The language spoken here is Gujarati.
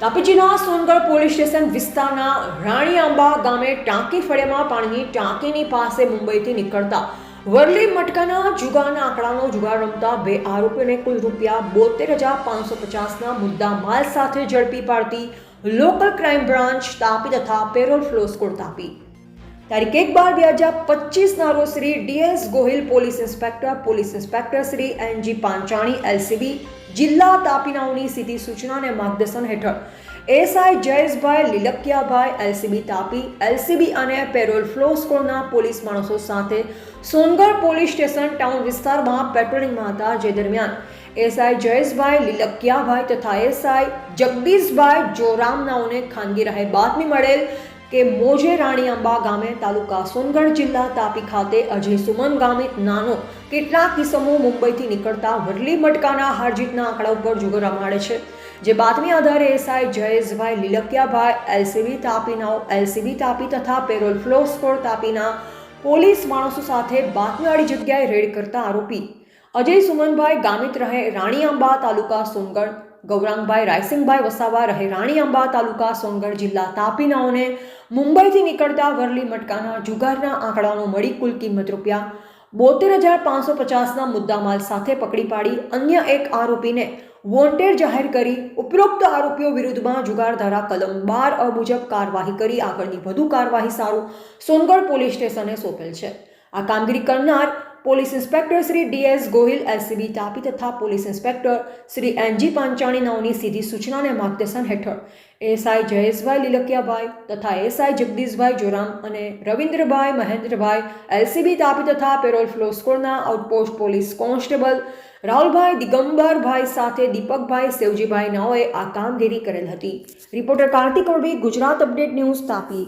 તાપીજીના સોનગઢ પોલીસ સ્ટેશન વિસ્તારના રાણી આંબા ગામે ટાંકી ફળિયામાં પાણીની ટાંકીની પાસે મુંબઈથી નીકળતા વરલી મટકાના જુગારના આંકડાનો જુગાર રમતા બે આરોપીઓને કુલ રૂપિયા બોતેર હજાર પાંચસો પચાસના મુદ્દા માલ સાથે ઝડપી પાડતી લોકલ ક્રાઇમ બ્રાન્ચ તાપી તથા પેરોલ ફ્લો સ્કોડ તાપી. તારીખ એક બાર બે હજાર પચીસના રોજ Shri DS Gohil police inspector police inspector Shri NG Panchani LCB જિલ્લા તાપીનાઓની સીધી સૂચના અને માર્ગદર્શન હેઠળ. SI Jayeshbhai Lilakiyabhai, LCB Tapi, LCB અને પેરોલ ફ્લો સ્કોડના પોલીસ માણસો સાથે સોનગઢ પોલીસ સ્ટેશન ટાઉન વિસ્તારમાં પેટ્રોલિંગમાં હતા જે દરમિયાન એસઆઈ જયેશભાઈ લીલકિયાભાઈ તથા એસઆઈ જગદીશભાઈ જોરામ નાઓને ખાનગી રાહે બાતમી મળેલ કે મોજે રાણી આંબા ગામે તાલુકા સોનગઢ જિલ્લા તાપી ખાતે અજય સુમન ગામિત નાનો કેટલાક કિસ્સમો મુંબઈથી નીકળતા વરલી મટકાના હારજીતના આંકડા ઉપર જુગર રમાડે છે. જે બાતમી આધારે એસઆઈ જયેશભાઈ લીલકિયાભાઈ, એલસીબી તાપીનાઓ એલસીબી તાપી તથા પેરોલ ફ્લો સ્કોર તાપીના પોલીસ માણસો સાથે બાતમીવાળી જગ્યાએ રેડ કરતા આરોપી અજય સુમનભાઈ ગામિત રહે રાણી આંબા તાલુકા સોનગઢ. ગૌરાંગભાઈ રાયસિંગભાઈ વસાવા રહે રાણી આંબા તાલુકા સોનગઢ જિલ્લા તાપીનાઓને મુંબઈથી નીકળતા વરલી મટકાના જુગારના આંકડાનો મળી કુલ કિંમત રૂપિયા બોતેર હજાર પાંચસો પચાસના મુદ્દામાલ સાથે પકડી પાડી અન્ય એક આરોપીને વોન્ટેડ જાહેર કરી ઉપરોક્ત આરોપીઓ વિરુદ્ધમાં જુગાર ધારા કલમ બાર અ મુજબ કાર્યવાહી કરી આગળની વધુ કાર્યવાહી સારું સોનગઢ પોલીસ સ્ટેશને સોંપેલ છે. આ કામગીરી કરનાર police inspector Shri DS Gohil LCB Tapi તથા police inspector Shri NG Panchani નાઓની સીધી સૂચના અને માર્ગદર્શન હેઠળ એસઆઈ જયેશભાઈ લીલકિયાભાઈ તથા એસઆઈ જગદીશભાઈ જોરામ અને રવિન્દ્રભાઈ મહેન્દ્રભાઈ એલસીબી તાપી તથા પેરોલ ફ્લોસ્કોડના આઉટપોસ્ટ પોલીસ કોન્સ્ટેબલ રાહુલભાઈ દિગંબરભાઈ સાથે દીપકભાઈ સેવજીભાઈ નાઓએ આ કામગીરી કરેલ હતી. Reporter Kartik Gujarat update news Tapi